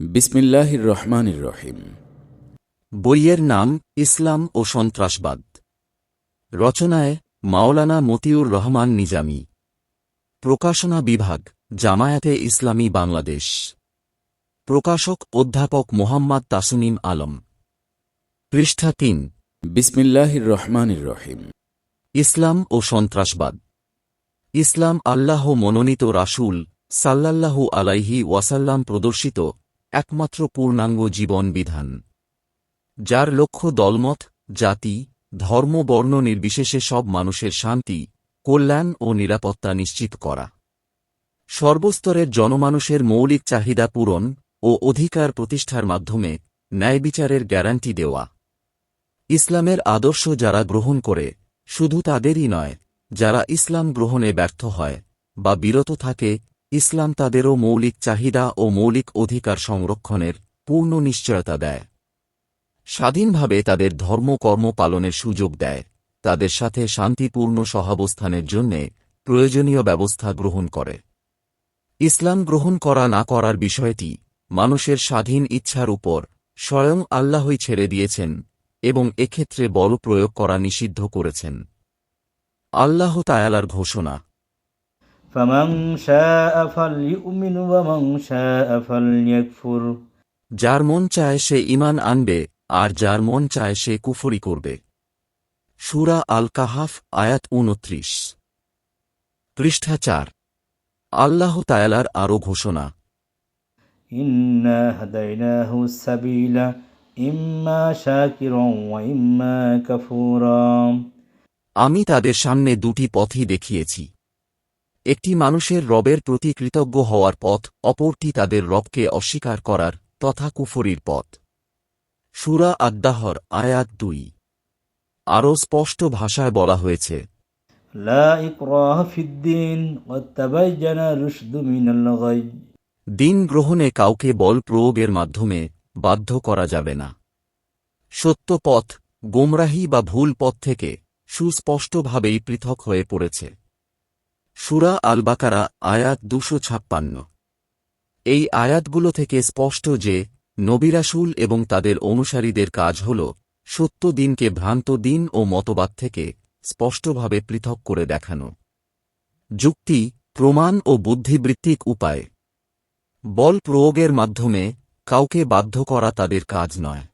বিসমিল্লাহির রহমানির রহিম। বইয়ের নাম ইসলাম ও সন্ত্রাসবাদ। রচনায় মাওলানা মতিউর রহমান নিজামী। প্রকাশনা বিভাগ জামায়াতে ইসলামী বাংলাদেশ। প্রকাশক অধ্যাপক মোহাম্মদ তাসুনিম আলম। পৃষ্ঠা তিন। বিসমিল্লাহির রহমানির রহিম। ইসলাম ও সন্ত্রাসবাদ। ইসলাম আল্লাহ মনোনীত রাসূল সাল্লাল্লাহু আলাইহি ওয়াসাল্লাম প্রদর্শিত একমাত্র পূর্ণাঙ্গ জীবন বিধান যার লক্ষ্য দলমত, জাতি, ধর্ম, বর্ণ নির্বিশেষে সব মানুষের শান্তি, কল্যাণ ও নিরাপত্তা নিশ্চিত করা। সর্বস্তরের জনমানুষের মৌলিক চাহিদা পূরণ ও অধিকার প্রতিষ্ঠার মাধ্যমে ন্যায়বিচারের গ্যারান্টি দেওয়া। ইসলামের আদর্শ যারা গ্রহণ করে, শুধু তাদেরই নয়, যারা ইসলাম গ্রহণে ব্যর্থ হয় বা বিরত থাকে ইসলাম তাদেরও মৌলিক চাহিদা ও মৌলিক অধিকার সংরক্ষণের পূর্ণ নিশ্চয়তা দেয়। স্বাধীনভাবে তাদের ধর্মকর্ম পালনের সুযোগ দেয়। তাদের সাথে শান্তিপূর্ণ সহাবস্থানের জন্যে প্রয়োজনীয় ব্যবস্থা গ্রহণ করে। ইসলাম গ্রহণ করা না করার বিষয়টি মানুষের স্বাধীন ইচ্ছার উপর স্বয়ং আল্লাহই ছেড়ে দিয়েছেন এবং এক্ষেত্রে বল প্রয়োগ করা নিষিদ্ধ করেছেন। আল্লাহ তায়ালার ঘোষণা فمن شاء فليؤمن ومن شاء فليكفر যার মন চায় সে ইমান আনবে আর যার মন চায় সে কুফরি করবে সুরা আল কাহাফ আয়াত উনত্রিশ পৃষ্ঠা চার আল্লাহ তায়ালার আরও ঘোষণা إنا هديناه السبيل إما شاكرا وإما كفورا আমি তাদের সামনে দুটি পথই দেখিয়েছি একটি মানুষের রবের প্রতি কৃতজ্ঞ হওয়ার পথ অপরটি তাদের রবকে অস্বীকার করার তথা কুফরির পথ। সুরা আদ্দাহর আয়াত দুই। আরও স্পষ্ট ভাষায় বলা হয়েছে দিন গ্রহণে কাউকে বল প্রয়োগের মাধ্যমে বাধ্য করা যাবে না। সত্য পথ গোমরাহি বা ভুল পথ থেকে সুস্পষ্টভাবেই পৃথক হয়ে পড়েছে। সুরা আলবাকারা, আয়াত দুশো ছাপ্পান্ন। এই আয়াতগুলো থেকে স্পষ্ট যে নবিরাসুল এবং তাদের অনুসারীদের কাজ হল সত্য দিনকে ভ্রান্ত দিন ও মতবাদ থেকে স্পষ্টভাবে পৃথক করে দেখানো। যুক্তি, প্রমাণ ও বুদ্ধিবৃত্তিক উপায়। বল প্রয়োগের মাধ্যমে কাউকে বাধ্য করা তাদের কাজ নয়।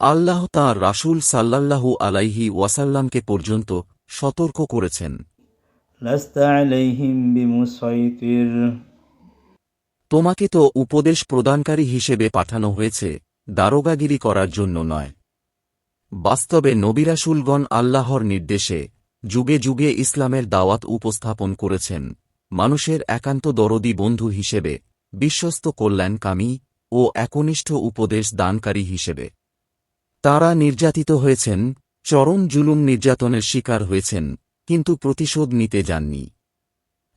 আল্লাহ তাঁর রাসূল সাল্লাল্লাহু আলাইহি ওয়াসাল্লামকে পর্যন্ত সতর্ক করেছেন। لست عليهم بمسيطر তোমাকে তো উপদেশ প্রদানকারী হিসেবে পাঠানো হয়েছে দারোগাগিরি করার জন্য নয় বাস্তবে নবিরাসুলগণ আল্লাহর নির্দেশে যুগে যুগে ইসলামের দাওয়াত উপস্থাপন করেছেন মানুষের একান্ত দরদি বন্ধু হিসেবে বিশ্বস্ত কল্যাণকামী ও একনিষ্ঠ উপদেশ দানকারী হিসেবে তারা নির্যাতিত হয়েছেন চরম জুলুম নির্যাতনের শিকার হয়েছেন কিন্তু প্রতিশোধ নিতে যাননি।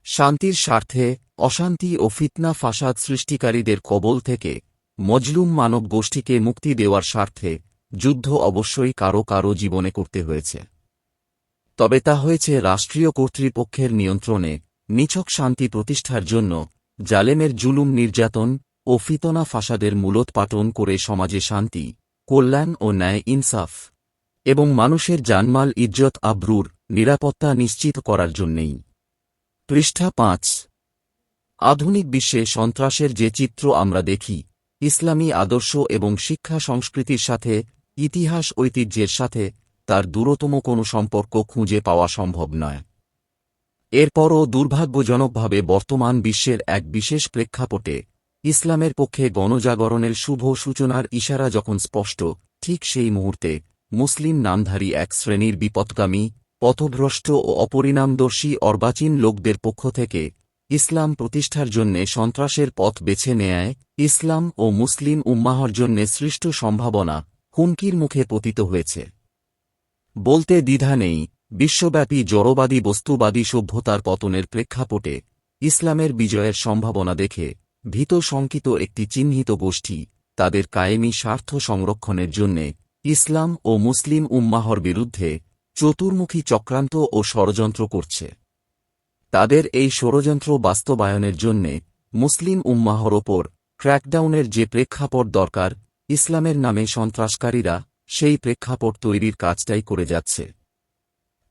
শান্তির স্বার্থে অশান্তি ও ফিতনা ফাসাদ সৃষ্টিকারীদের কবল থেকে মজলুম মানব গোষ্ঠীকে মুক্তি দেওয়ার স্বার্থে যুদ্ধ অবশ্যই কারও কারও জীবনে করতে হয়েছে। তবে তা হয়েছে রাষ্ট্রীয় কর্তৃপক্ষের নিয়ন্ত্রণে নিছক শান্তি প্রতিষ্ঠার জন্য জালেমের জুলুম নির্যাতন ও ফিতনা ফাসাদের মূলোৎপাটন করে সমাজে শান্তি, কল্যাণ ও ন্যায় ইনসাফ এবং মানুষের জানমাল ইজ্জত আব্রুর নিরাপত্তা নিশ্চিত করার জন্যেই। পৃষ্ঠা পাঁচ। আধুনিক বিশ্বে সন্ত্রাসের যে চিত্র আমরা দেখি, ইসলামী আদর্শ এবং শিক্ষা সংস্কৃতির সাথে, ইতিহাস ঐতিহ্যের সাথে, তার দূরতম কোনো সম্পর্ক খুঁজে পাওয়া সম্ভব নয়। এরপরও দুর্ভাগ্যজনকভাবে বর্তমান বিশ্বের এক বিশেষ প্রেক্ষাপটে, ইসলামের পক্ষে গণজাগরণের শুভ সূচনার ইশারা যখন স্পষ্ট, ঠিক সেই মুহূর্তে, মুসলিম নামধারী এক শ্রেণির বিপদগামী পথভ্রষ্ট ও অপরিণামদর্শী অর্বাচীন লোকদের পক্ষ থেকে ইসলাম প্রতিষ্ঠার জন্যে সন্ত্রাসের পথ বেছে নেয় ইসলাম ও মুসলিম উম্মাহর জন্যে সৃষ্ট সম্ভাবনা হুমকির মুখে পতিত হয়েছে। বলতে দ্বিধা নেই, বিশ্বব্যাপী জড়বাদী বস্তুবাদী সভ্যতার পতনের প্রেক্ষাপটে ইসলামের বিজয়ের সম্ভাবনা দেখে ভীত শঙ্কিত একটি চিহ্নিত গোষ্ঠী তাদের কায়েমি স্বার্থ সংরক্ষণের জন্যে ইসলাম ও মুসলিম উম্মাহর বিরুদ্ধে চতুর্মুখী চক্রান্ত ও ষড়যন্ত্র করছে। তাদের এই ষড়যন্ত্র বাস্তবায়নের জন্যে মুসলিম উম্মাহর ওপর ক্র্যাকডাউনের যে প্রেক্ষাপট দরকার, ইসলামের নামে সন্ত্রাসকারীরা সেই প্রেক্ষাপট তৈরির কাজটাই করে যাচ্ছে।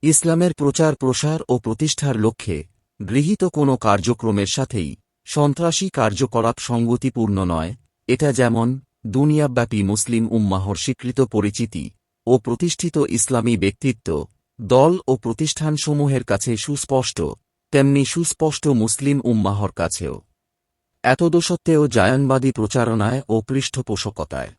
ইসলামের প্রচার প্রসার ও প্রতিষ্ঠার লক্ষ্যে গৃহীত কোনো কার্যক্রমের সাথেই সন্ত্রাসী কার্যকলাপ সঙ্গতিপূর্ণ নয়। এটা যেমন দুনিয়াব্যাপী মুসলিম উম্মাহর স্বীকৃত পরিচিতি ও প্রতিষ্ঠিত ইসলামী ব্যক্তিত্ব, দল ও প্রতিষ্ঠানসমূহের কাছে সুস্পষ্ট, তেমনি সুস্পষ্ট মুসলিম উম্মাহর কাছেও। এতদসত্ত্বেও জায়নবাদী প্রচারণায় ও পৃষ্ঠপোষকতায়।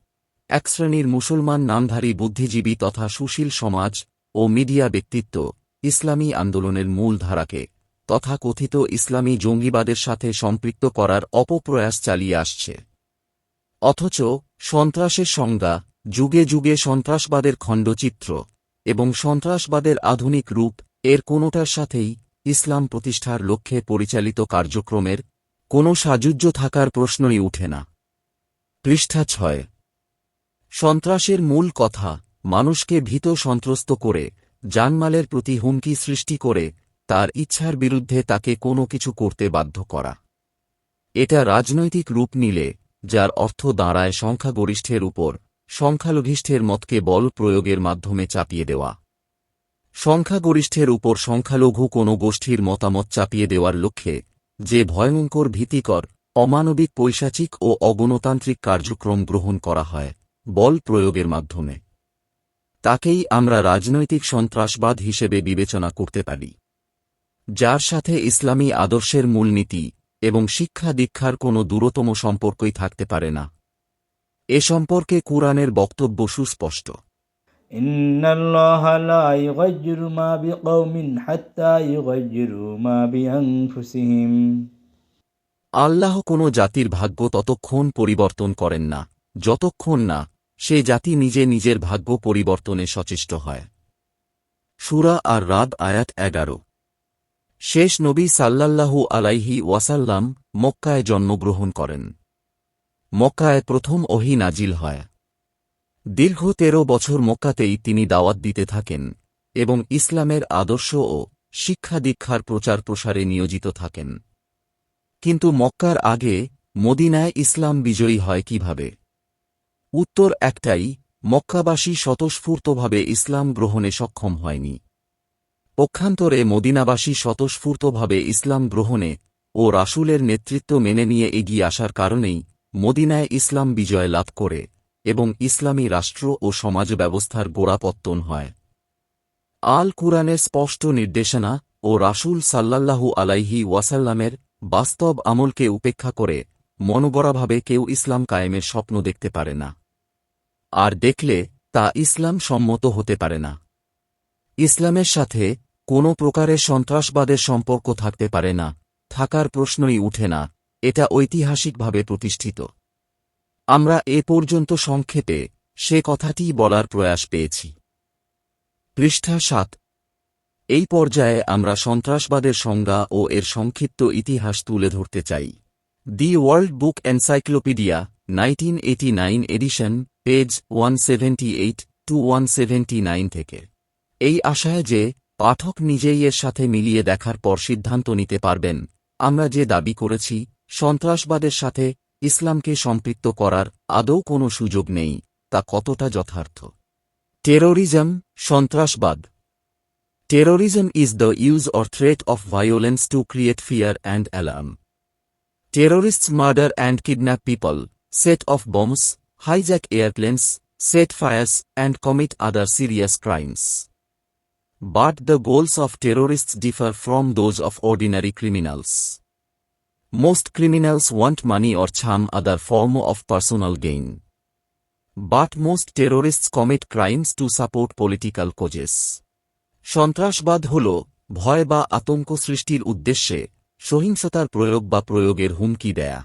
এক শ্রেণির মুসলমান নামধারী বুদ্ধিজীবী তথা সুশীল সমাজ ও মিডিয়া ব্যক্তিত্ব ইসলামী আন্দোলনের মূল ধারাকে তথা কথিত ইসলামী জঙ্গিবাদের সাথে সম্পৃক্ত করার অপপ্রয়াস চালিয়ে আসছে। অথচ সন্ত্রাসের সংজ্ঞা যুগে যুগে সন্ত্রাসবাদের খণ্ডচিত্র এবং সন্ত্রাসবাদের আধুনিক রূপ, এর কোনোটার সাথেই ইসলাম প্রতিষ্ঠার লক্ষ্যে পরিচালিত কার্যক্রমের কোনো সাযুজ্য থাকার প্রশ্নই উঠে না। পৃষ্ঠা ছয়। সন্ত্রাসের মূল কথা, মানুষকে ভীত সন্ত্রস্ত করে, জানমালের প্রতি হুমকি সৃষ্টি করে, তার ইচ্ছার বিরুদ্ধে তাকে কোনো কিছু করতে বাধ্য করা। এটা রাজনৈতিক রূপ নিলে, যার অর্থ দাঁড়ায় সংখ্যাগরিষ্ঠের উপর সংখ্যালঘিষ্ঠের মতকে বল প্রয়োগের মাধ্যমে চাপিয়ে দেওয়া। সংখ্যাগরিষ্ঠের উপর সংখ্যালঘু কোনো গোষ্ঠীর মতামত চাপিয়ে দেওয়ার লক্ষ্যে যে ভয়ঙ্কর, ভীতিকর, অমানবিক, পৈশাচিক ও অগণতান্ত্রিক কার্যক্রম গ্রহণ করা হয় বল প্রয়োগের মাধ্যমে। তাকেই আমরা রাজনৈতিক সন্ত্রাসবাদ হিসেবে বিবেচনা করতে পারি, যার সাথে ইসলামী আদর্শের মূলনীতি এবং শিক্ষা দীক্ষার কোনো দূরতম সম্পর্কই থাকতে পারে না। এ সম্পর্কে কুরআনের বক্তব্য সুস্পষ্ট إن الله لا يغير ما بقوم حتى يغيروا ما بأنفسهم আল্লাহ কোনো জাতির ভাগ্য ততক্ষণ পরিবর্তন করেন না যতক্ষণ না সে জাতি নিজে নিজের ভাগ্য পরিবর্তনে সচেষ্ট হয় সুরা আর রাদ আয়াত এগারো শেষ নবী সাল্লাল্লাহু আলাইহি ওয়াসাল্লাম মক্কায় জন্মগ্রহণ করেন মক্কায় প্রথম ওহি নাজিল হয়। দীর্ঘ তেরো বছর মক্কাতেই তিনি দাওয়াত দিতে থাকেন এবং ইসলামের আদর্শ ও শিক্ষা দীক্ষার প্রচার প্রসারে নিয়োজিত থাকেন। কিন্তু মক্কার আগে মদিনায় ইসলাম বিজয়ী হয় কীভাবে? উত্তর একটাই, মক্কাবাসী স্বতঃস্ফূর্তভাবে ইসলাম গ্রহণে সক্ষম হয়নি। পক্ষান্তরে মদিনাবাসী স্বতঃস্ফূর্তভাবে ইসলাম গ্রহণে ও রাসূলের নেতৃত্ব মেনে নিয়ে এগিয়ে আসার কারণেই মদিনায় ইসলাম বিজয় লাভ করে এবং ইসলামী রাষ্ট্র ও সমাজ ব্যবস্থার গোড়াপত্তন হয়। আল কুরআনের স্পষ্ট নির্দেশনা ও রাসূল সাল্লাল্লাহু আলাইহি ওয়াসাল্লামের বাস্তব আমলকে উপেক্ষা করে মনোবরাভাবে কেউ ইসলাম কায়েমের স্বপ্ন দেখতে পারে না। আর দেখলে তা ইসলাম সম্মত হতে পারে না। ইসলামের সাথে কোনো প্রকারের সন্ত্রাসবাদের সম্পর্ক থাকতে পারে না, থাকার প্রশ্নই উঠে না। এটা ঐতিহাসিকভাবে প্রতিষ্ঠিত। আমরা এ পর্যন্ত সংক্ষেপে সে কথাটিই বলার প্রয়াস পেয়েছি। পৃষ্ঠা সাত। এই পর্যায়ে আমরা সন্ত্রাসবাদের সংজ্ঞা ও এর সংক্ষিপ্ত ইতিহাস তুলে ধরতে চাই। The world book encyclopedia, nineteen eighty nine edition, page one seventy eight to one seventy nine থেকে। এই আশায় যে পাঠক নিজেই এর সাথে মিলিয়ে দেখার পর সিদ্ধান্ত নিতে পারবেন, আমরা যে দাবি করেছি সন্ত্রাসবাদের সাথে ইসলামকে সম্পৃক্ত করার আদৌ কোনো সুযোগ নেই, তা কতটা যথার্থ? টেরোরিজম, সন্ত্রাসবাদ। Terrorism is the use or threat of violence to create fear and alarm. Terrorist murder and kidnap people, set off bombs, hijack airplanes, set fires and commit other serious crimes. But the goals of terrorist differ from those of ordinary criminals. Most criminals want money or some other form of personal gain. But most terrorists commit crimes to support political causes. সন্ত্রাসবাদ হল ভয় বা আতঙ্ক সৃষ্টির উদ্দেশ্যে সহিংসতার প্রয়োগ বা প্রয়োগের হুমকি দেয়া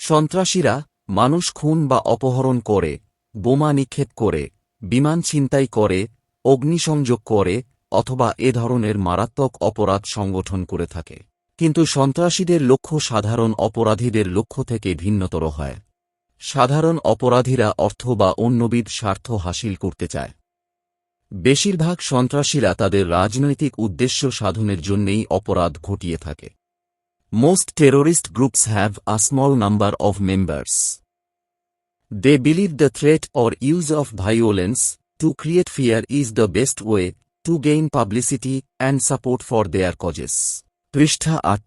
সন্ত্রাসীরা মানুষ খুন বা অপহরণ করে, বোমা নিক্ষেপ করে, বিমান ছিনতাই করে, অগ্নিসংযোগ করে অথবা এ ধরনের মারাত্মক অপরাধ সংগঠন করে থাকে কিন্তু সন্ত্রাসীদের লক্ষ্য সাধারণ অপরাধীদের লক্ষ্য থেকে ভিন্নতর হয়। সাধারণ অপরাধীরা অর্থ বা অন্যবিদ স্বার্থ হাসিল করতে চায়। বেশিরভাগ সন্ত্রাসীরা তাদের রাজনৈতিক উদ্দেশ্য সাধনের জন্যেই অপরাধ ঘটিয়ে থাকে। Most terrorist groups have a small number of members they believe the threat or use of violence to create fear is the best way to gain publicity and support for their causes পৃষ্ঠা আট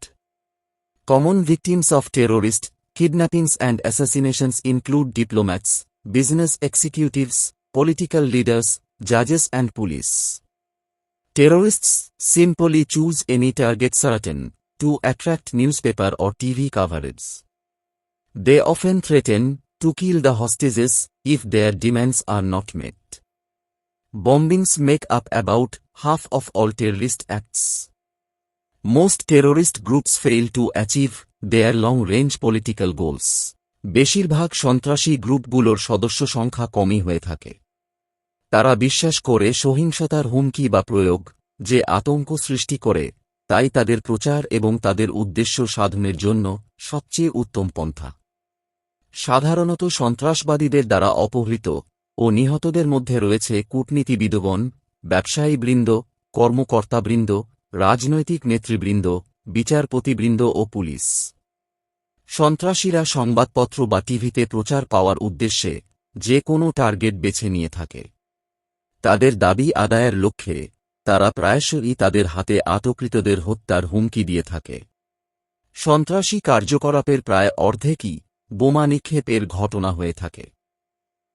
Common victims of terrorist kidnappings and assassinations include diplomats, business executives, political leaders, judges and police. Terrorists simply choose any target certain to attract newspaper or TV coverage. They often threaten to kill the hostages if their demands are not met. Bombings make up about half of all terrorist acts. Most terrorist groups fail to achieve their long-range political goals. বেশিরভাগ সন্ত্রাসী গ্রুপগুলোর সদস্য সংখ্যা কমই হয়ে থাকে তারা বিশ্বাস করে সহিংসতার হুমকি বা প্রয়োগ যে আতঙ্ক সৃষ্টি করে, তাই তাদের প্রচার এবং তাদের উদ্দেশ্য সাধনের জন্য সবচেয়ে উত্তম পন্থা সাধারণত সন্ত্রাসবাদীদের দ্বারা অপহৃত ও নিহতদের মধ্যে রয়েছে কূটনীতিবিদগণ, ব্যবসায়ীবৃন্দ, কর্মকর্তাবৃন্দ রাজনৈতিক নেতৃবৃন্দ, বিচারপতিবৃন্দ ও পুলিশ। সন্ত্রাসীরা সংবাদপত্র বা টিভিতে প্রচার পাওয়ার উদ্দেশ্যে যে কোনো টার্গেট বেছে নিয়ে থাকে। তাদের দাবি আদায়ের লক্ষ্যে তারা প্রায়শই তাদের হাতে আটকৃতদের হত্যার হুমকি দিয়ে থাকে। সন্ত্রাসী কার্যকলাপের প্রায় অর্ধেকই বোমা নিক্ষেপের ঘটনা হয়ে থাকে।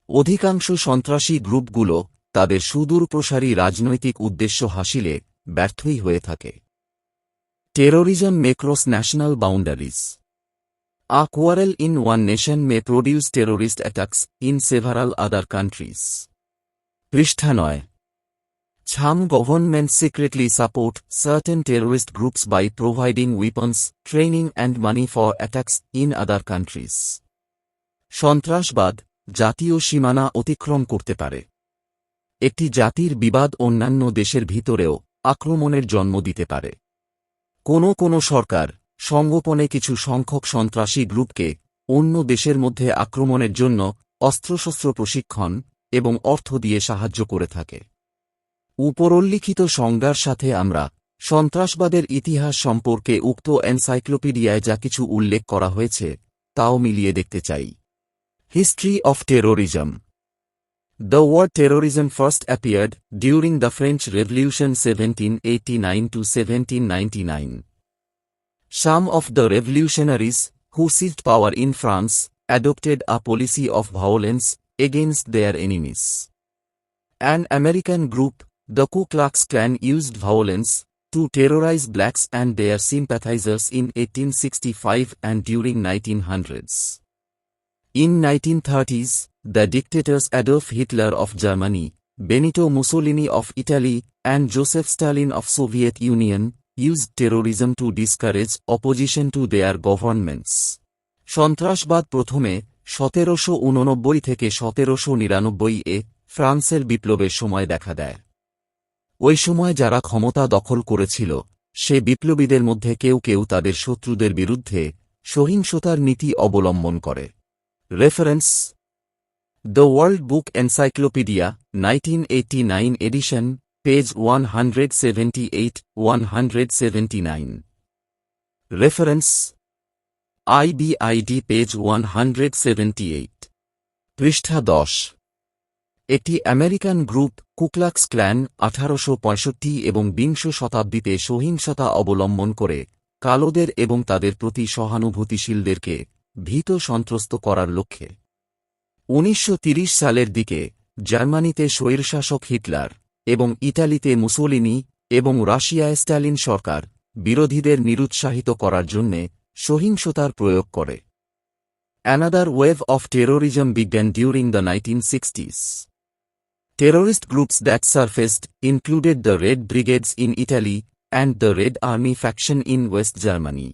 অধিকাংশ সন্ত্রাসী গ্রুপগুলো তাদের সুদূরপ্রসারী রাজনৈতিক উদ্দেশ্য হাসিলে ব্যর্থই হয়ে থাকে। Terrorism crosses national boundaries a quarrel in one nation may produce terrorist attacks in several other countries পৃষ্ঠা নয়। Some government secretly support certain terrorist groups by providing weapons training and money for attacks in other countries সন্ত্রাসবাদ জাতীয় সীমানা অতিক্রম করতে পারে। একটি জাতির বিবাদ অন্যান্য দেশের ভিতরেও আক্রমণের জন্ম দিতে পারে। কোনো কোনো সরকার সংগোপনে কিছু সংখ্যক সন্ত্রাসী গ্রুপকে অন্য দেশের মধ্যে আক্রমণের জন্য অস্ত্রশস্ত্র প্রশিক্ষণ এবং অর্থ দিয়ে সাহায্য করে থাকে। উপরোল্লিখিত সংজ্ঞার সাথে আমরা সন্ত্রাসবাদের ইতিহাস সম্পর্কে উক্ত এনসাইক্লোপিডিয়ায় যা কিছু উল্লেখ করা হয়েছে, তাও মিলিয়ে দেখতে চাই। History of terrorism The word terrorism first appeared during the French Revolution 1789-1799. Some of the revolutionaries, who seized power in France, adopted a policy of violence against their enemies. An American group, the Ku Klux Klan used violence to terrorize blacks and their sympathizers in 1865 and during 1900s. In 1930s, the dictators Adolf Hitler of Germany Benito Mussolini of Italy and Joseph Stalin of Soviet Union use terrorism to discourage opposition to their governments সন্ত্রাসবাদ প্রথমে সতেরোশো উননব্বই থেকে সতেরোশো নিরানব্বই এ ফ্রান্সের বিপ্লবের সময় দেখা দেয়। ওই সময় যারা ক্ষমতা দখল করেছিল, সে বিপ্লবীদের মধ্যে কেউ কেউ তাদের শত্রুদের বিরুদ্ধে সহিংসতার নীতি অবলম্বন করে। Reference The World Book Encyclopedia, 1989 edition, page 178-179. Reference IBID page 178. পৃষ্ঠা দশ একটি আমেরিকান গ্রুপ কুকলাক্স ক্ল্যান আঠারোশো পঁয়ষট্টি এবং বিংশ শতাব্দীতে সহিংসতা অবলম্বন করে কালোদের এবং তাদের প্রতি সহানুভূতিশীলদেরকে ভীত সন্ত্রস্ত করার লক্ষ্যে উনিশশো সালের দিকে, জার্মানিতে স্বৈরশাসক হিটলার এবং ইতালিতে মুসোলিনি এবং রাশিয়ায় স্ট্যালিন সরকার বিরোধীদের নিরুৎসাহিত করার জন্যে সহিংসতার প্রয়োগ করে। অ্যানাদার ওয়েভ অফ টেরোরিজম বিজ্ঞান during the nineteen sixties terrorist groups that surfaced included the Red Brigades in Italy and the Red Army Faction in West Germany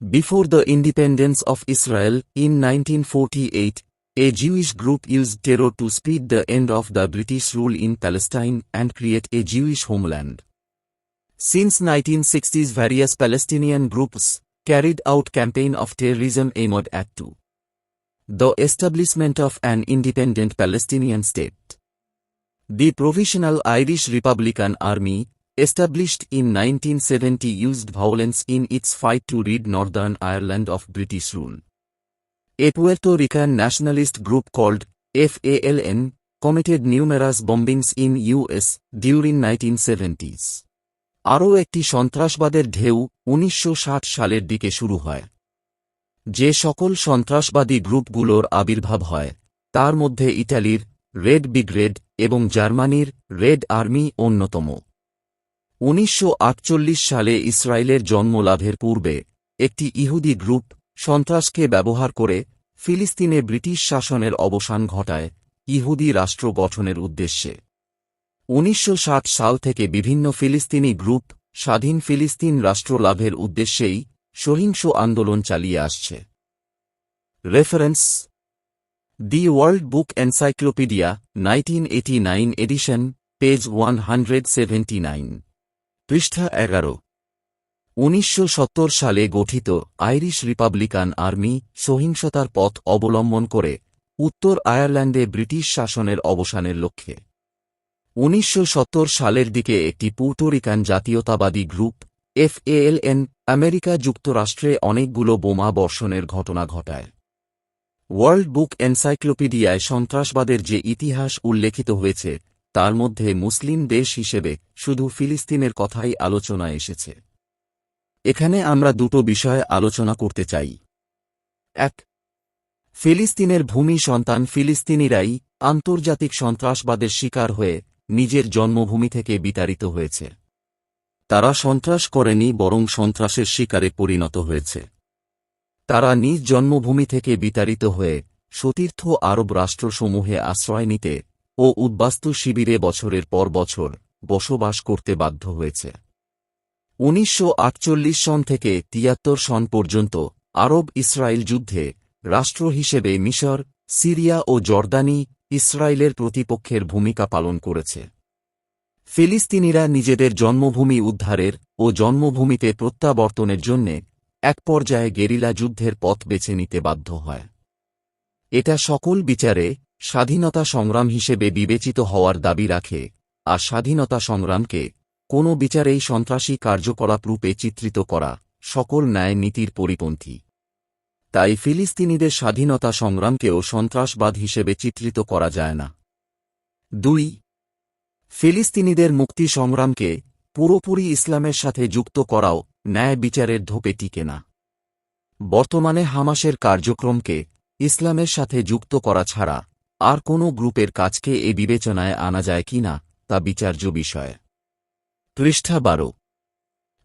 before the independence of Israel in nineteen forty eight a Jewish group used terror to speed the end of the British rule in Palestine and create a Jewish homeland. Since 1960s various Palestinian groups carried out campaign of terrorism aimed at the establishment of an independent Palestinian state. The Provisional Irish Republican Army, established in 1970 used violence in its fight to rid Northern Ireland of British rule. A Puerto Rican nationalist group called FALN committed numerous bombings in US during 1970s. আরও একটি সন্ত্রাসবাদের ঢেউ উনিশশো ষাট সালের দিকে শুরু হয় যে সকল সন্ত্রাসবাদী গ্রুপগুলোর আবির্ভাব হয়, তার মধ্যে ইটালির রেড ব্রিগেড এবং জার্মানির রেড আর্মি অন্যতম উনিশশো আটচল্লিশ সালে ইসরায়েলের জন্ম লাভের পূর্বে একটি ইহুদি গ্রুপ সন্ত্রাসকে ব্যবহার করে ফিলিস্তিনে ব্রিটিশ শাসনের অবসান ঘটায় ইহুদি রাষ্ট্র গঠনের উদ্দেশ্যে। উনিশশো সাল থেকে বিভিন্ন ফিলিস্তিনি গ্রুপ স্বাধীন ফিলিস্তিন রাষ্ট্র লাভের উদ্দেশ্যেই সহিংস আন্দোলন চালিয়ে আসছে। Reference the World Book Encyclopedia nineteen eighty nine edition, page one hundred seventy nine, পৃষ্ঠা এগারো। উনিশশো সত্তর সালে গঠিত আইরিশ রিপাবলিকান আর্মি সহিংসতার পথ অবলম্বন করে উত্তর আয়ারল্যান্ডে ব্রিটিশ শাসনের অবসানের লক্ষ্যে। উনিশশো সত্তর সালের দিকে একটি পুর্টোরিকান জাতীয়তাবাদী গ্রুপ, এফএএলএন, আমেরিকা যুক্তরাষ্ট্রে অনেকগুলো বোমা বর্ষণের ঘটনা ঘটায়। ওয়ার্ল্ড বুক এনসাইক্লোপিডিয়ায় সন্ত্রাসবাদের যে ইতিহাস উল্লেখিত হয়েছে, তার মধ্যে মুসলিম দেশ হিসেবে শুধু ফিলিস্তিনের কথাই আলোচনায় এসেছে। এখানে আমরা দুটো বিষয়ে আলোচনা করতে চাই। এক, ফিলিস্তিনের ভূমি সন্তান ফিলিস্তিনিরাই আন্তর্জাতিক সন্ত্রাসবাদের শিকার হয়ে নিজের জন্মভূমি থেকে বিতাড়িত হয়েছে। তারা সন্ত্রাস করেনি, বরং সন্ত্রাসের শিকারে পরিণত হয়েছে। তারা নিজ জন্মভূমি থেকে বিতাড়িত হয়ে সতীর্থ আরব রাষ্ট্রসমূহে আশ্রয় নিতে ও উদ্বাস্তু শিবিরে বছরের পর বছর বসবাস করতে বাধ্য হয়েছে। উনিশশো আটচল্লিশ সন থেকে তিয়াত্তর সন পর্যন্ত আরব ইসরায়েল যুদ্ধে রাষ্ট্র হিসেবে মিশর, সিরিয়া ও জর্দানি ইসরায়েলের প্রতিপক্ষের ভূমিকা পালন করেছে। ফিলিস্তিনিরা নিজেদের জন্মভূমি উদ্ধারের ও জন্মভূমিতে প্রত্যাবর্তনের জন্যে এক পর্যায়ে গেরিলা যুদ্ধের পথ বেছে নিতে বাধ্য হয়। এটা সকল বিচারে স্বাধীনতা সংগ্রাম হিসেবে বিবেচিত হওয়ার দাবি রাখে আর স্বাধীনতা সংগ্রামকে কোনো বিচারেই সন্ত্রাসী কার্যকলাপ রূপে চিত্রিত করা সকল ন্যায় নীতির পরিপন্থী। তাই ফিলিস্তিনিদের স্বাধীনতা সংগ্রামকেও সন্ত্রাসবাদ হিসেবে চিত্রিত করা যায় না। দুই, ফিলিস্তিনিদের মুক্তি সংগ্রামকে পুরোপুরি ইসলামের সাথে যুক্ত করাও ন্যায় বিচারের ধোপে টিকে না। বর্তমানে হামাসের কার্যক্রমকে ইসলামের সাথে যুক্ত করা ছাড়া আর কোনো গ্রুপের কাজকে এ বিবেচনায় আনা যায় কি না তা বিচার্য বিষয়। পৃষ্ঠা বারো।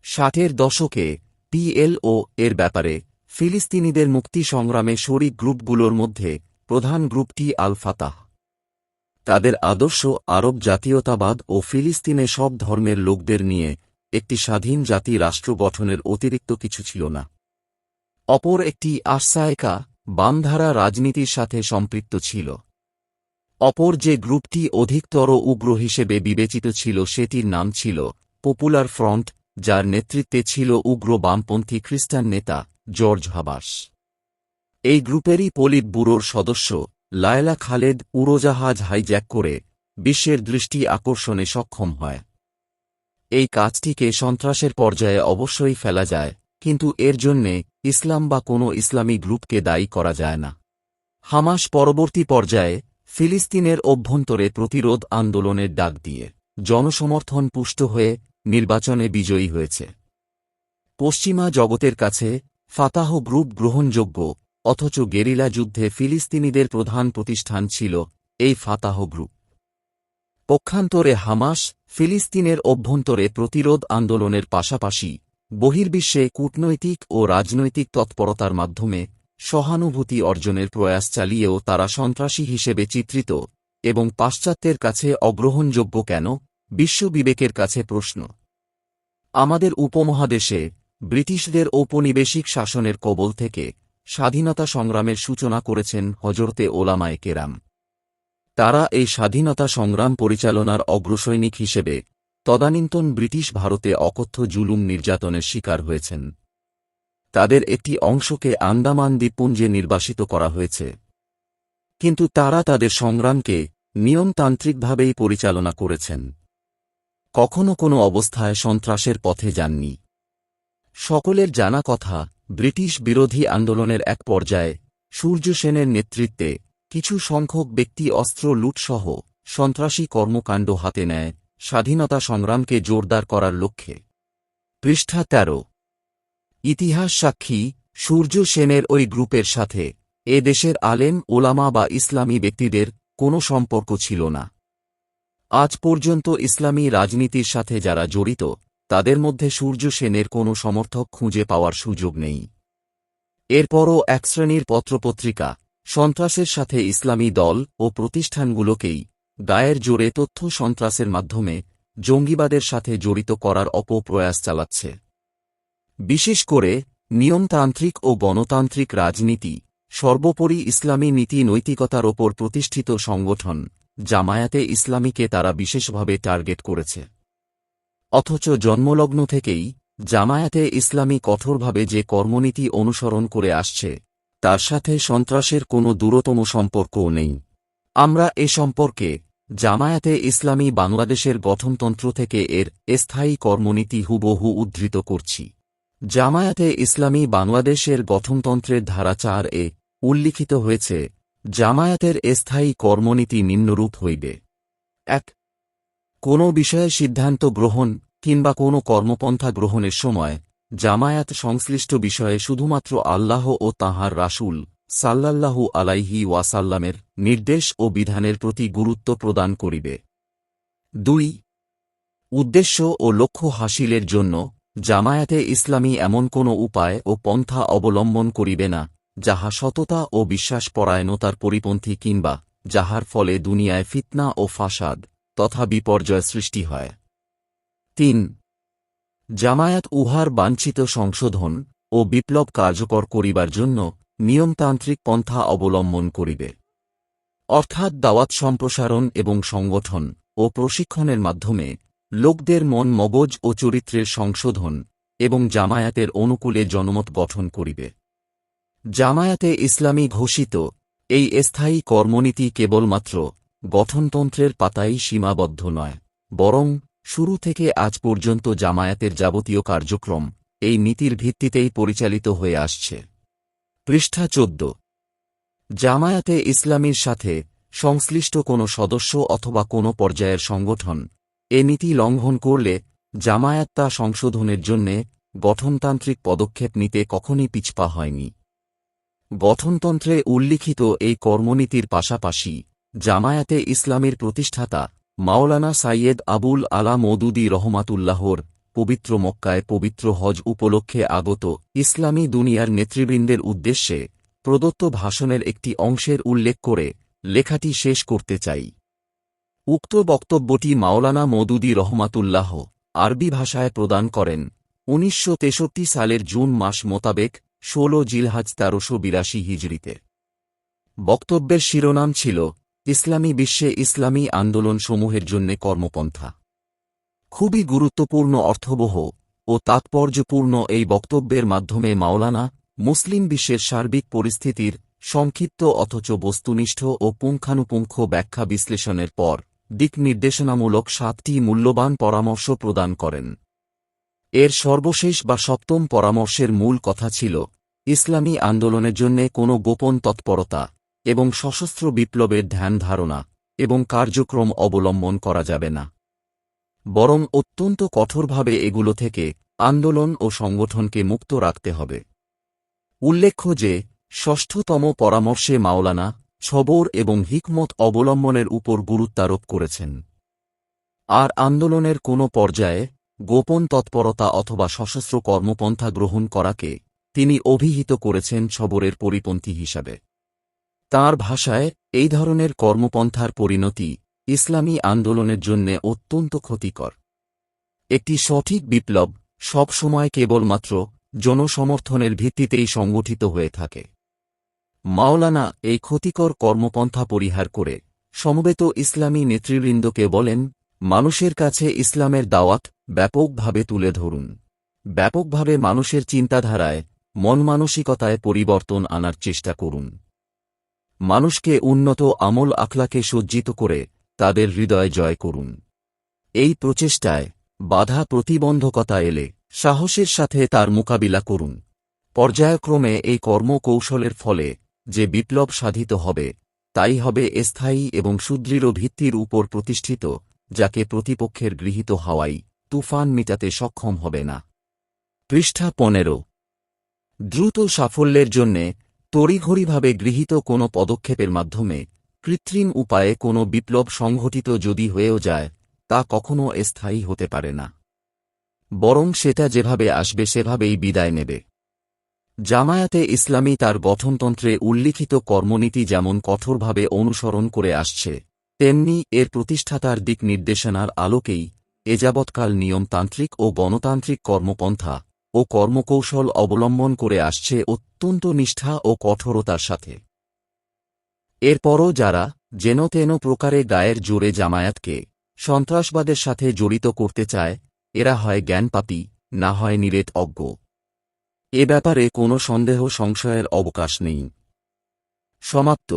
ষাটের দশকে পিএলও এর ব্যাপারে ফিলিস্তিনিদের মুক্তি সংগ্রামে শরিক গ্রুপগুলোর মধ্যে প্রধান গ্রুপটি আল ফাতাহ তাদের আদর্শ আরব জাতীয়তাবাদ ও ফিলিস্তিনে সব ধর্মের লোকদের নিয়ে একটি স্বাধীন জাতি রাষ্ট্র গঠনের অতিরিক্ত কিছু ছিল না। অপর একটি আশায়কা বামধারা রাজনীতির সাথে সম্পৃক্ত ছিল। অপর যে গ্রুপটি অধিকতর উগ্র হিসেবে বিবেচিত ছিল সেটির নাম ছিল পপুলার ফ্রন্ট, যার নেতৃত্বে ছিল উগ্র বামপন্থী খ্রিস্টান নেতা জর্জ হাবাস এই গ্রুপেরই পলিট ব্যুরোর সদস্য লায়লা খালেদ উড়োজাহাজ হাইজ্যাক করে বিশ্বের দৃষ্টি আকর্ষণে সক্ষম হয়। এই কাজটিকে সন্ত্রাসের পর্যায়ে অবশ্যই ফেলা যায়, কিন্তু এর জন্যে ইসলাম বা কোনো ইসলামী গ্রুপকে দায়ী করা যায় না। হামাস পরবর্তী পর্যায়ে ফিলিস্তিনের অভ্যন্তরে প্রতিরোধ আন্দোলনের ডাক দিয়ে জনসমর্থন পুষ্ট হয়ে নির্বাচনে বিজয়ী হয়েছে। পশ্চিমা জগতের কাছে ফাতাহ গ্রুপ গ্রহণযোগ্য, অথচ গেরিলা যুদ্ধে ফিলিস্তিনিদের প্রধান প্রতিষ্ঠান ছিল এই ফাতাহ গ্রুপ। পক্ষান্তরে হামাস ফিলিস্তিনের অভ্যন্তরে প্রতিরোধ আন্দোলনের পাশাপাশি বহির্বিশ্বে কূটনৈতিক ও রাজনৈতিক তৎপরতার মাধ্যমে সহানুভূতি অর্জনের প্রয়াস চালিয়েও তারা সন্ত্রাসী হিসেবে চিত্রিত, এবং পাশ্চাত্যের কাছে অগ্রহণযোগ্য কেন? বিশ্ববিবেকের কাছে প্রশ্ন। আমাদের উপমহাদেশে ব্রিটিশদের ঔপনিবেশিক শাসনের কবল থেকে স্বাধীনতা সংগ্রামের সূচনা করেছেন হজরতে ওলামায় কেরাম। তারা এই স্বাধীনতা সংগ্রাম পরিচালনার অগ্রসৈনিক হিসেবে তদানীন্তন ব্রিটিশ ভারতে অকথ্য জুলুম নির্যাতনের শিকার হয়েছেন। তাদের একটি অংশকে আন্দামান দ্বীপপুঞ্জে নির্বাসিত করা হয়েছে। কিন্তু তারা তাদের সংগ্রামকে নিয়মতান্ত্রিকভাবেই পরিচালনা করেছেন। কখনো কোনো অবস্থায় সন্ত্রাসের পথে যাননি। সকলের জানা কথা, ব্রিটিশ বিরোধী আন্দোলনের এক পর্যায়ে সূর্য সেনের নেতৃত্বে কিছু সংখ্যক ব্যক্তি অস্ত্র লুটসহ সন্ত্রাসী কর্মকাণ্ড হাতে নেয় স্বাধীনতা সংগ্রামকে জোরদার করার লক্ষ্যে। পৃষ্ঠা তেরো। ইতিহাস সাক্ষী, সূর্য সেনের ওই গ্রুপের সাথে। এ দেশের আলেম, ওলামা বা ইসলামী ব্যক্তিদের কোনো সম্পর্ক ছিল না। আজ পর্যন্ত ইসলামী রাজনীতির সাথে যারা জড়িত, তাদের মধ্যে সূর্য সেনের কোনো সমর্থক খুঁজে পাওয়ার সুযোগ নেই। এরপরও এক শ্রেণির পত্রপত্রিকা, সন্ত্রাসের সাথে ইসলামী দল ও প্রতিষ্ঠানগুলোকেই গায়ের জোরে তথ্য সন্ত্রাসের মাধ্যমে জঙ্গিবাদের সাথে জড়িত করার অপপ্রয়াস চালাচ্ছে। বিশেষ করে নিয়মতান্ত্রিক ও গণতান্ত্রিক রাজনীতি, সর্বোপরি ইসলামী নীতি নৈতিকতার ওপর প্রতিষ্ঠিত সংগঠন, জামায়াতে ইসলামীকে তারা বিশেষভাবে টার্গেট করেছে। অথচ জন্মলগ্ন থেকেই জামায়াতে ইসলামী কঠোরভাবে যে কর্মনীতি অনুসরণ করে আসছে, তার সাথে সন্ত্রাসের কোনো দূরতম সম্পর্কও নেই। আমরা এ সম্পর্কে জামায়াতে ইসলামী বাংলাদেশের গঠনতন্ত্র থেকে এর স্থায়ী কর্মনীতি হুবহু উদ্ধৃত করছি। জামায়াতে ইসলামী বাংলাদেশের গঠনতন্ত্রের ধারা চার এ উল্লিখিত হয়েছে, জামায়াতের স্থায়ী কর্মনীতি নিম্নরূপ হইবে। এক, কোনো বিষয়ে সিদ্ধান্ত গ্রহণ কিংবা কোনো কর্মপন্থা গ্রহণের সময় জামায়াত সংশ্লিষ্ট বিষয়ে শুধুমাত্র আল্লাহ ও তাঁহার রাসূল সাল্লাল্লাহু আলাইহি ওয়াসাল্লামের নির্দেশ ও বিধানের প্রতি গুরুত্ব প্রদান করিবে। দুই, উদ্দেশ্য ও লক্ষ্য হাসিলের জন্য জামায়াতে ইসলামী এমন কোনো উপায় ও পন্থা অবলম্বন করিবে না, যাহা সততা ও বিশ্বাসপরায়ণতার পরিপন্থী কিংবা যাহার ফলে দুনিয়ায় ফিতনা ও ফাসাদ তথা বিপর্যয় সৃষ্টি হয়। তিন, জামায়াত উহার বাঞ্ছিত সংশোধন ও বিপ্লব কার্যকর করিবার জন্য নিয়মতান্ত্রিক পন্থা অবলম্বন করিবে। অর্থাৎ দাওয়াত সম্প্রসারণ এবং সংগঠন ও প্রশিক্ষণের মাধ্যমে লোকদের মন মগজ ও চরিত্রের সংশোধন এবং জামায়াতের অনুকূলে জনমত গঠন করিবে। জামায়াতে ইসলামী ঘোষিত এই স্থায়ী কর্মনীতি কেবলমাত্র গঠনতন্ত্রের পাতাই সীমাবদ্ধ নয়, বরং শুরু থেকে আজ পর্যন্ত জামায়াতের যাবতীয় কার্যক্রম এই নীতির ভিত্তিতেই পরিচালিত হয়ে আসছে। পৃষ্ঠা চোদ্দ। জামায়াতে ইসলামীর সাথে সংশ্লিষ্ট কোনো সদস্য অথবা কোনো পর্যায়ের সংগঠন এ নীতি লঙ্ঘন করলে জামায়াত তা সংশোধনের জন্যে গঠনতান্ত্রিক পদক্ষেপ নিতে কখনই পিছপা হয়নি। গঠনতন্ত্রে উল্লিখিত এই কর্মনীতির পাশাপাশি জামায়াতে ইসলামের প্রতিষ্ঠাতা মাওলানা সাইয়েদ আবুল আলা মৌদুদি রহমাতুল্লাহর পবিত্র মক্কায় পবিত্র হজ উপলক্ষে আগত ইসলামী দুনিয়ার নেতৃবৃন্দের উদ্দেশ্যে প্রদত্ত ভাষণের একটি অংশের উল্লেখ করে লেখাটি শেষ করতে চাই। উক্ত বক্তব্যটি মাওলানা মদুদি রহমাতুল্লাহ আরবি ভাষায় প্রদান করেন। উনিশশো তেষট্টি সালের জুন মাস মোতাবেক ষোল জিলহাজ তেরোশো বিরাশি হিজড়িতে। বক্তব্যের শিরোনাম ছিল, ইসলামী বিশ্বে ইসলামী আন্দোলনসমূহের জন্য কর্মপন্থা। খুবই গুরুত্বপূর্ণ অর্থবহ ও তাৎপর্যপূর্ণ এই বক্তব্যের মাধ্যমে মাওলানা মুসলিম বিশ্বের সার্বিক পরিস্থিতির সংক্ষিপ্ত অথচ বস্তুনিষ্ঠ ও পুঙ্খানুপুঙ্খ ব্যাখ্যা বিশ্লেষণের পর দিক নির্দেশনামূলক সাতটি মূল্যবান পরামর্শ প্রদান করেন। এর সর্বশেষ বা সপ্তম পরামর্শের মূল কথা ছিল, ইসলামী আন্দোলনের জন্য কোনো গোপন তৎপরতা এবং সশস্ত্র বিপ্লবের ধ্যান ধারণা এবং কার্যক্রম অবলম্বন করা যাবে না। বরং অত্যন্ত কঠোরভাবে এগুলো থেকে আন্দোলন ও সংগঠনকে মুক্ত রাখতে হবে। উল্লেখ্য যে, ষষ্ঠতম পরামর্শে মাওলানা ছবর এবং হিকমত অবলম্বনের উপর গুরুত্বারোপ করেছেন। আর আন্দোলনের কোনো পর্যায়ে গোপন তৎপরতা অথবা সশস্ত্র কর্মপন্থা গ্রহণ করাকে তিনি অভিহিত করেছেন ছবরের পরিপন্থী হিসাবে। তার ভাষায় এই ধরনের কর্মপন্থার পরিণতি ইসলামী আন্দোলনের জন্য অত্যন্ত ক্ষতিকর। একটি সঠিক বিপ্লব সবসময় কেবলমাত্র জনসমর্থনের ভিত্তিতেই সংগঠিত হয়ে থাকে। মাওলানা এই ক্ষতিকর কর্মপন্থা পরিহার করে সমবেত ইসলামী নেতৃবৃন্দকে বলেন, মানুষের কাছে ইসলামের দাওয়াত ব্যাপকভাবে তুলে ধরুন। ব্যাপকভাবে মানুষের চিন্তাধারায়, মন মানসিকতায় পরিবর্তন আনার চেষ্টা করুন। মানুষকে উন্নত আমল আখলাকে সজ্জিত করে তাদের হৃদয় জয় করুন। এই প্রচেষ্টায় বাধা প্রতিবন্ধকতা এলে সাহসের সাথে তার মোকাবিলা করুন। পর্যায়ক্রমে এই কর্মকৌশলের ফলে যে বিপ্লব সাধিত হবে, তাই হবে স্থায়ী এবং সুদৃঢ় ভিত্তির উপর প্রতিষ্ঠিত, যাকে প্রতিপক্ষের গৃহীত হাওয়াই তুফান মিটাতে সক্ষম হবে না। পৃষ্ঠা পনেরো। দ্রুত সাফল্যের জন্যে তড়িঘড়িভাবে গৃহীত কোনো পদক্ষেপের মাধ্যমে কৃত্রিম উপায়ে কোনো বিপ্লব সংঘটিত যদি হয়েও যায়, তা কখনও স্থায়ী হতে পারে না। বরং সেটা যেভাবে আসবে সেভাবেই বিদায় নেবে। জামায়াতে ইসলামী তার গঠনতন্ত্রে উল্লিখিত কর্মনীতি যেমন কঠোরভাবে অনুসরণ করে আসছে, তেমনি এর প্রতিষ্ঠাতার দিক নির্দেশনার আলোকেই এযাবৎকাল নিয়মতান্ত্রিক ও গণতান্ত্রিক কর্মপন্থা ও কর্মকৌশল অবলম্বন করে আসছে অত্যন্ত নিষ্ঠা ও কঠোরতার সাথে। এরপরও যারা যেন তেন প্রকারে গায়ের জোরে জামায়াতকে সন্ত্রাসবাদের সাথে জড়িত করতে চায়, এরা হয় জ্ঞানপাপী, না হয় নিরেট অজ্ঞ। এ ব্যাপারে কোনো সন্দেহ সংশয়ের অবকাশ নেই। সমাপ্ত।